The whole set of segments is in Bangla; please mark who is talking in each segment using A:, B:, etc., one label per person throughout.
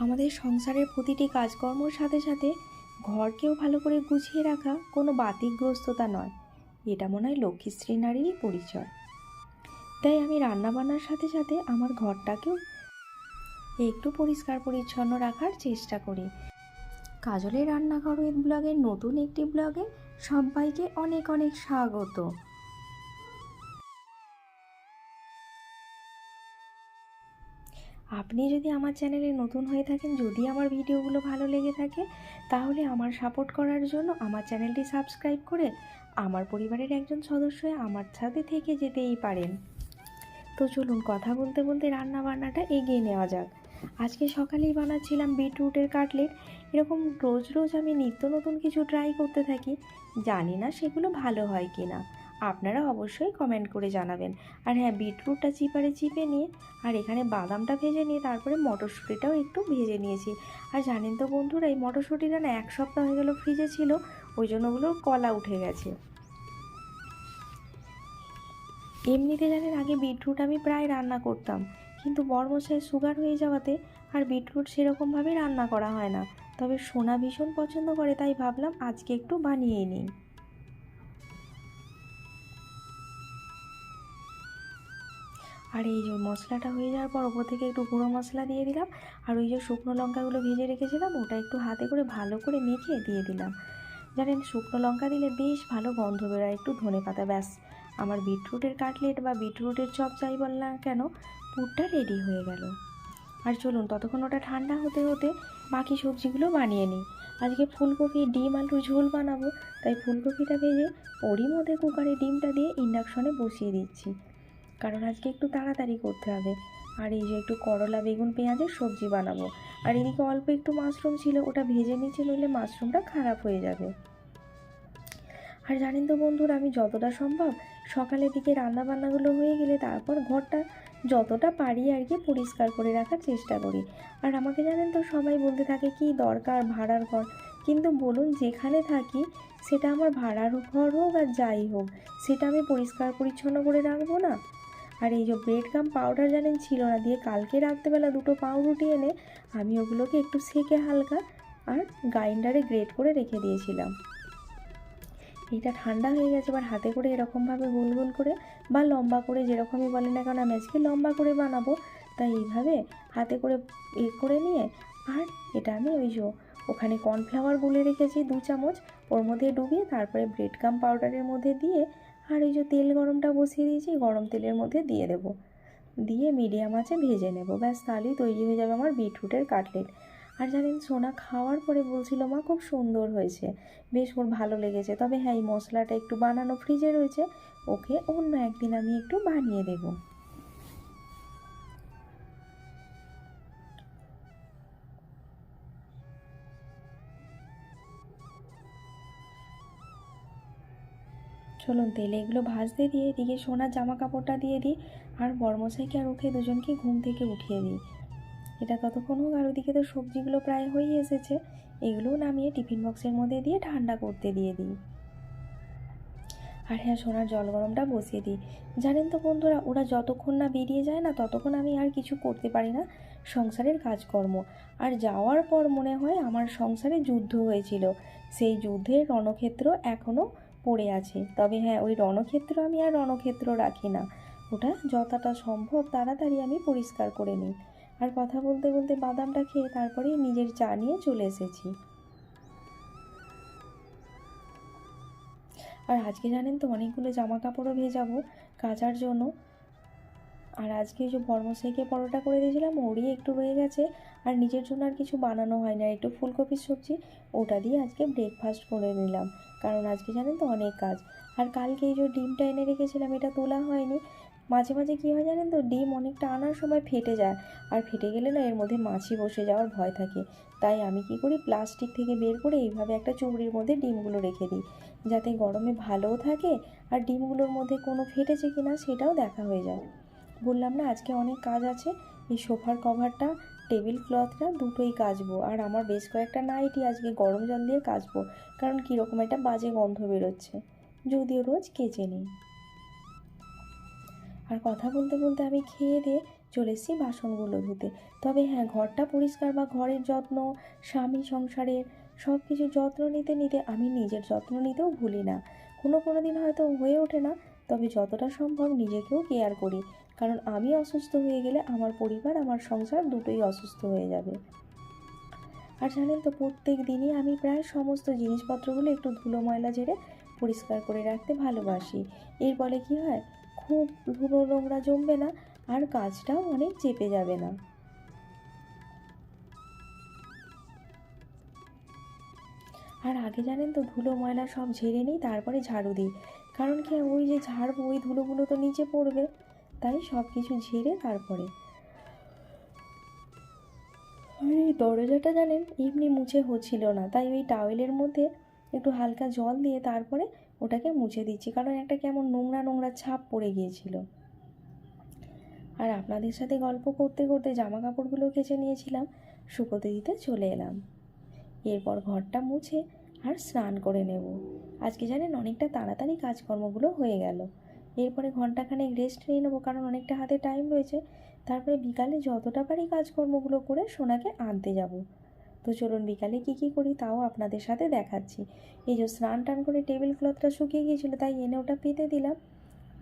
A: আমাদের সংসারের প্রতিটি কাজকর্মর সাথে সাথে ঘরকেও ভালো করে গুছিয়ে রাখা কোনো বাতিগ্রস্ততা নয়। এটা মনে হয় লক্ষ্মীশ্রী নারীরই পরিচয়। তাই আমি রান্নাবান্নার সাথে সাথে আমার ঘরটাকেও একটু পরিষ্কার পরিচ্ছন্ন রাখার চেষ্টা করি। কাজলের রান্নাঘর ব্লগের নতুন একটি ব্লগে সবাইকে অনেক অনেক স্বাগত। আপনি যদি আমার চ্যানেলে নতুন হয়ে থাকেন, যদি আমার ভিডিওগুলো ভালো লেগে থাকে, তাহলে আমার সাপোর্ট করার জন্য আমার চ্যানেলটি সাবস্ক্রাইব করে আমার পরিবারের একজন সদস্য আমার সাথে থেকে যেতেই পারেন। তো চলুন কথা বলতে বলতে রান্না বান্নাটা এগিয়ে নেওয়া যাক। আজকে সকালেই বানাচ্ছিলাম বিটরুটের কাটলেট। এরকম রোজ রোজ আমি নিত্য নতুন কিছু ট্রাই করতে থাকি। জানি না সেগুলো ভালো হয় কি না আপনারা অবশ্যই কমেন্ট করে জানাবেন। আর হ্যাঁ বিটরুটটা চিপারে চিপে নিয়ে, আর এখানে বাদামটা ভেজে নিয়ে, তারপরে মটরশুঁটিটাও একটু ভেজে নিয়েছি। আর জানেন তো বন্ধুরা, এই মটরশুঁটিটা না এক সপ্তাহ হয়ে গেল ফ্রিজে ছিল, ওই জন্য ওগুলোর কলা উঠে গেছে। এমনিতে জানেন, আগে বিটরুট আমি প্রায় রান্না করতাম, কিন্তু বরমশাই সুগার হয়ে যাওয়াতে আর বিটরুট সেরকমভাবে রান্না করা হয় না। তবে সোনা ভীষণ পছন্দ করে, তাই ভাবলাম আজকে একটু বানিয়ে নিই। আর এই যে মশলাটা হয়ে যাওয়ার পর ওপর থেকে একটু গুঁড়ো মশলা দিয়ে দিলাম। আর ওই যে শুকনো লঙ্কাগুলো ভেজে রেখেছিলাম, ওটা একটু হাতে করে ভালো করে মেখে দিয়ে দিলাম। জানেন, শুকনো লঙ্কা দিলে বেশ ভালো গন্ধ বেরোয়, একটু ধনে পাতা, ব্যাস। আমার বিটরুটের কাটলেট বা বিটরুটের চপ যাই বল না কেন, পুরটা রেডি হয়ে গেল। আর চলুন, ততক্ষণ ওটা ঠান্ডা হতে হতে বাকি সবজিগুলো বানিয়ে নিই। আজকে ফুলকপি, ডিম, আলুর ঝোল বানাবো, তাই ফুলকপিটা ভেজে ওরই মধ্যে কুকারে ডিমটা দিয়ে ইন্ডাকশনে বসিয়ে দিচ্ছি। কারণ আজকে একটু তাড়াতাড়ি করতে হবে। আর এই যে একটু করলা, বেগুন পেঁয়াজের সবজি বানাবো। আর এদিকে অল্প একটু মাশরুম ছিল, ওটা ভেজে নিচে নইলে মাশরুমটা খারাপ হয়ে যাবে। আর জানেন তো বন্ধুরা, আমি যতটা সম্ভব সকালের দিকে রান্না বান্নাগুলো হয়ে গেলে তারপর ঘরটা যতটা পারি আর কি পরিষ্কার করে রাখার চেষ্টা করি। আর আমাকে জানেন তো সবাই বলতে থাকে, কি দরকার ভাড়ার ঘর? কিন্তু বলুন, যেখানে থাকি সেটা আমার ভাড়ার ঘর হোক আর যাই হোক, সেটা আমি পরিষ্কার পরিচ্ছন্ন করে রাখব না? আর এই যে ব্রেড গাম পাউডার জানেন ছিল না, দিয়ে কালকে রাত্রেবেলা দুটো পাউরুটি এনে আমি ওগুলোকে একটু সেকে হালকা আর গ্রাইন্ডারে গ্রেট করে রেখে দিয়েছিলাম। এটা ঠান্ডা হয়ে গেছে, এবার হাতে করে এরকমভাবে গোল গোল করে বা লম্বা করে যেরকমই বলে না কারণ আমি আজকে লম্বা করে বানাবো। তাই এইভাবে হাতে করে এ করে নিয়ে আর এটা আমি ওই যে ওখানে কর্নফ্লাওয়ার গুলে রেখেছি দু চামচ, ওর মধ্যে ডুবিয়ে তারপরে ব্রেড গাম পাউডারের মধ্যে দিয়ে আর এই যে তেল গরমটা বসিয়ে দিয়েছি গরম তেলের মধ্যে দিয়ে দেব। দিয়ে মিডিয়াম আছে ভেজে নেব। ব্যাস, তাহলেই তৈরি হয়ে যাবে আমার বিটরুটের কাটলেট। আর জানেন, সোনা খাওয়ার পরে বলছিল, মা, খুব সুন্দর হয়েছে। বেশ ওর ভালো লেগেছে। তবে হ্যাঁ এই মশলাটা একটু বানানো ফ্রিজে রয়েছে। ওকে অন্য একদিন আমি একটু বানিয়ে দেবো। চলুন তেলে এগুলো ভাজতে দিয়ে এদিকে সোনার জামা কাপড়টা দিয়ে দিই। আর বর্মশাইকে আর ওকে দুজনকে ঘুম থেকে উঠিয়ে দিই। এটা ততক্ষণ হোক, আর ওদিকে তো সবজিগুলো প্রায় হয়েই এসেছে। এগুলোও নামিয়ে টিফিন বক্সের মধ্যে দিয়ে ঠান্ডা করতে দিয়ে দিই। আর হ্যাঁ সোনার জল গরমটা বসিয়ে দিই। জানেন তো বন্ধুরা, ওরা যতক্ষণ না বেরিয়ে যায় না, ততক্ষণ আমি আর কিছু করতে পারি না। সংসারের কাজকর্ম। আর যাওয়ার পর মনে হয় আমার সংসারে যুদ্ধ হয়েছিল। সেই যুদ্ধের রণক্ষেত্র এখনও পড়ে আছে। তবে হ্যাঁ ওই রণক্ষেত্র আমি আর রণক্ষেত্র রাখি না। ওটা যতটা সম্ভব তাড়াতাড়ি আমি পরিষ্কার করে নিই। আর কথা বলতে বলতে বাদামটা খেয়ে তারপরে নিজের চা নিয়ে চলে এসেছি। আর আজকে জানেন তো অনেকগুলো জামা কাপড়ও ভেজাবো কাচার জন্য। আর আজকে যে বর্মশাইকে পরোটা করে দিয়েছিলাম, ওরই একটু রয়ে গেছে। আর নিজের জন্য আর কিছু বানানো হয় না। একটু ফুলকপির সবজি, ওটা দিয়ে আজকে ব্রেকফাস্ট করে নিলাম। কারণ আজকে জানেন তো অনেক কাজ। আর কালকে এই যে ডিমটা এনে রেখেছিলাম, এটা তোলা হয়নি। মাঝে মাঝে কী হয় জানেন তো, ডিম অনেকটা আনার সময় ফেটে যায়। আর ফেটে গেলে না এর মধ্যে মাছি বসে যাওয়ার ভয় থাকে। তাই আমি কি করি, প্লাস্টিক থেকে বের করে এইভাবে একটা চুবড়ির মধ্যে ডিমগুলো রেখে দিই। যাতে গরমে ভালোও থাকে আর ডিমগুলোর মধ্যে কোনো ফেটেছে কি না সেটাও দেখা হয়ে যায়। বললাম না, আজকে অনেক কাজ আছে। এই সোফার কভারটা, টেবিল ক্লথটা দুটোই কাচবো। আর আমার বেশ কয়েকটা নাইটি আজকে গরম জল দিয়ে কাচবো, কারণ কীরকম একটা বাজে গন্ধ বেরোচ্ছে। যদিও রোজ কেচে নিই। আর কথা বলতে বলতে আমি খেয়ে দিয়ে চলে এসেছি বাসনগুলো ধুতে। তবে হ্যাঁ ঘরটা পরিষ্কার বা ঘরের যত্ন, স্বামী সংসারের সব কিছু যত্ন নিতে নিতে আমি নিজের যত্ন নিতেও ভুলি না। কোনো কোনো দিন হয়তো হয়ে ওঠে না, তবে যতটা সম্ভব নিজেকেও কেয়ার করি। কারণ আমি অসুস্থ হয়ে গেলে আমার পরিবার, আমার সংসার দুটোই অসুস্থ হয়ে যাবে। আর জানেন তো, প্রত্যেক দিনই আমি প্রায় সমস্ত জিনিসপত্রগুলো একটু ধুলো ময়লা ঝেড়ে পরিষ্কার করে রাখতে ভালোবাসি। এর ফলে কী হয়? খুব ধুলো নোংরা জমবে না, আর কাজটাও অনেক চেপে যাবে না। আর আগে জানেন তো, ধুলো ময়লা সব ঝেড়ে নিই, তারপরে ঝাড়ু দিই। কারণ কি, ওই যে ঝাড়বো, ওই ধুলোগুলো তো নিচে পড়বে। তাই সব কিছু ঝেড়ে তারপরে। আর, এই দরজাটা জানেন, এমনি মুছে হচ্ছিল না। তাই ওই টাওয়েলের মধ্যে একটু হালকা জল দিয়ে তারপরে ওটাকে মুছে দিচ্ছি। কারণ একটা কেমন নোংরা নোংরা ছাপ পড়ে গিয়েছিল। আর আপনাদের সাথে গল্প করতে করতে জামা কাপড়গুলো কেচে নিয়েছিলাম, শুকোতে দিতে চলে এলাম। এরপর ঘরটা মুছে আর স্নান করে নেব। আজকে জানেন, অনেকটা তাড়াতাড়ি কাজকর্মগুলো হয়ে গেল। এরপরে ঘন্টাখানেক রেস্ট নিয়ে নেব, কারণ অনেকটা হাতে টাইম রয়েছে। তারপরে বিকালে যতটা পারি কাজকর্মগুলো করে সোনাকে আনতে যাব। তো চলুন বিকালে কী কী করি তাও আপনাদের সাথে দেখাচ্ছি। এই যে স্নান টান করে টেবিল ক্লথটা শুকিয়ে গিয়েছিল, তাই এনে ওটা পেতে দিলাম।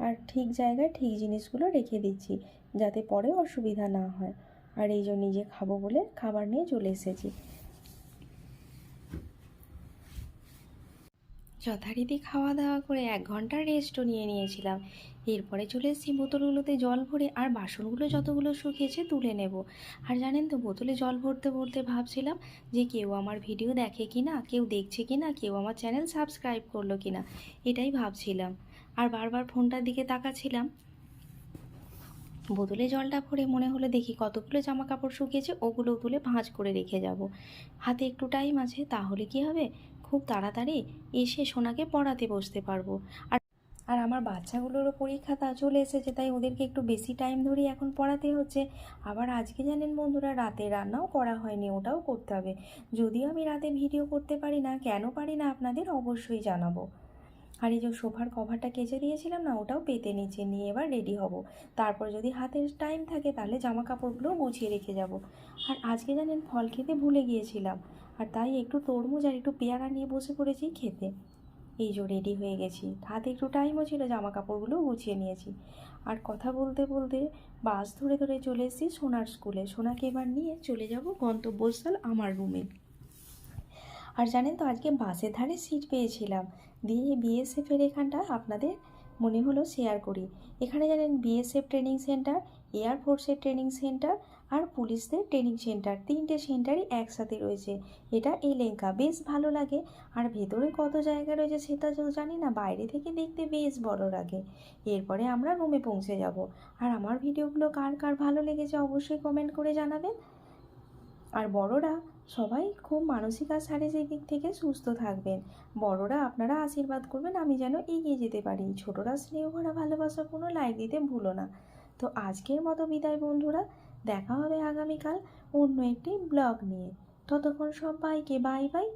A: আর ঠিক জায়গায় ঠিক জিনিসগুলো রেখে দিচ্ছি, যাতে পরে অসুবিধা না হয়। আর এই যে নিজে খাব বলে খাবার নিয়ে চলে এসেছি। যথারীতি খাওয়া দাওয়া করে এক ঘণ্টা রেস্টও নিয়ে নিয়েছিলাম। এরপরে চলে এসেছি বোতলগুলোতে জল ভরে, আর বাসনগুলো যতগুলো শুকিয়েছে তুলে নেব। আর জানেন তো, বোতলে জল ভরতে ভরতে ভাবছিলাম যে কেউ আমার ভিডিও দেখে কি না কেউ দেখছে কি না কেউ আমার চ্যানেল সাবস্ক্রাইব করল কি না এটাই ভাবছিলাম। আর বারবার ফোনটার দিকে তাকাচ্ছিলাম। বোতলে জলটা ভরে মনে হলো দেখি কতগুলো জামা কাপড় শুকিয়েছে ওগুলো তুলে ভাঁজ করে রেখে যাব। হাতে একটু টাইম আছে, তাহলে কি হবে? খুব তাড়াতাড়ি এসে সোনাকে পড়াতে বসতে পারব। আর আর আমার বাচ্চাগুলোরও পরীক্ষা তা চলে এসেছে, তাই ওদেরকে একটু বেশি টাইম ধরেই এখন পড়াতে হচ্ছে। আবার আজকে জানেন বন্ধুরা, রাতে রান্নাও করা হয়নি, ওটাও করতে হবে। যদিও আমি রাতে ভিডিও করতে পারি না, কেন পারি না আপনাদের অবশ্যই জানাব। আর এই যে সোফার কভারটা কেচে দিয়েছিলাম না, ওটাও পেতে নিচে নিয়ে এবার রেডি হব। তারপর যদি হাতের টাইম থাকে, তাহলে জামা কাপড়গুলো গুছিয়ে রেখে যাব। আর আজকে জানেন ফল খেতে ভুলে গিয়েছিলাম। আর তাই একটু তরমুজ আর একটু পেয়ারা নিয়ে বসে পড়েছি খেতে। এই যে রেডি হয়ে গেছি। হাতে একটু টাইমও ছিল জামা কাপড়গুলো গুছিয়ে নিয়েছি। আর কথা বলতে বলতে বাস ধরে ধরে চলে এসেছি সোনার স্কুলে সোনাকে এবার নিয়ে চলে যাব গন্তব্যস্থল আমার রুমে আর জানেন তো, আজকে বাসের ধারে সিট পেয়েছিলাম। দিয়ে বিএসএফের এখানটা আপনাদের মনে হলো শেয়ার করি। এখানে জানেন বিএসএফ ট্রেনিং সেন্টার এয়ারফোর্সের ট্রেনিং সেন্টার আর পুলিশদের ট্রেনিং সেন্টার তিনটে সেন্টারই একসাথে রয়েছে। এটা এলেঙ্কা, বেশ ভালো লাগে। আর ভেতরে কত জায়গা রয়েছে সেটা জানি না, বাইরে থেকে দেখতে বেশ বড় লাগে। এরপরে আমরা রুমে পৌঁছে যাব। আর আমার ভিডিওগুলো কার কার ভালো লেগেছে অবশ্যই কমেন্ট করে জানাবেন। আর বড়রা সবাই খুব মানসিক আর শারীরিক দিক থেকে সুস্থ থাকবেন। বড়রা আপনারা আশীর্বাদ করবেন, আমি যেন এগিয়ে যেতে পারি। ছোটরা স্নেহ ভরা ভালোবাসা কোনো লাইক দিতে ভুলো না। তো আজকের মতো বিদায় বন্ধুরা। দেখা হবে আগামীকাল অন্য একটি ব্লগ নিয়ে। ততক্ষণ সবাইকে বাই বাই